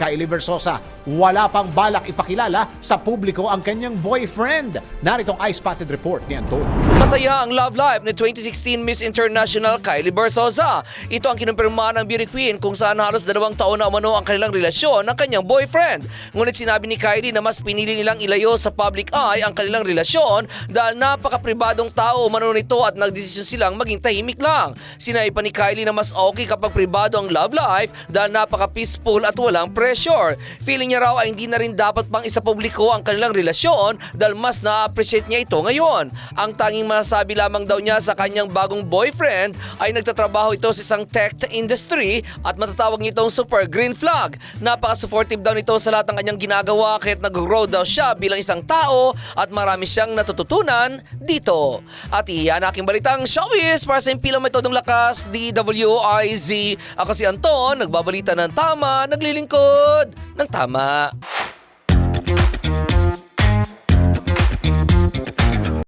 Kylie Versosa, wala pang balak ipakilala sa publiko ang kanyang boyfriend. Narito ang eye-spotted report ni Anton. Masaya ang love life ni 2016 Miss International Kylie Bersosa. Ito ang kinumpirma ng beauty queen kung saan halos dalawang taon na umano ang kanilang relasyon ng kanyang boyfriend. Ngunit sinabi ni Kylie na mas pinili nilang ilayo sa public eye ang kanilang relasyon dahil napaka-pribadong tao umano nito at nagdesisyon silang maging tahimik lang. Sinabi pa ni Kylie na mas okay kapag pribado ang love life dahil napaka-peaceful at walang pressure. Feeling niya raw ay hindi na rin dapat pang isa publiko ang kanilang relasyon dahil mas na-appreciate niya ito ngayon. Ang tanging masasabi lamang daw niya sa kanyang bagong boyfriend ay nagtatrabaho ito sa isang tech industry at matatawag niya itong super green flag. Napaka-supportive daw nito sa lahat ng kanyang ginagawa kahit nag-grow daw siya bilang isang tao at marami siyang natututunan dito. At iyan aking balitang showbiz para sa impilang metodong lakas DWIZ. Ako si Anton, nagbabalita ng tama, naglilingkod ng tama.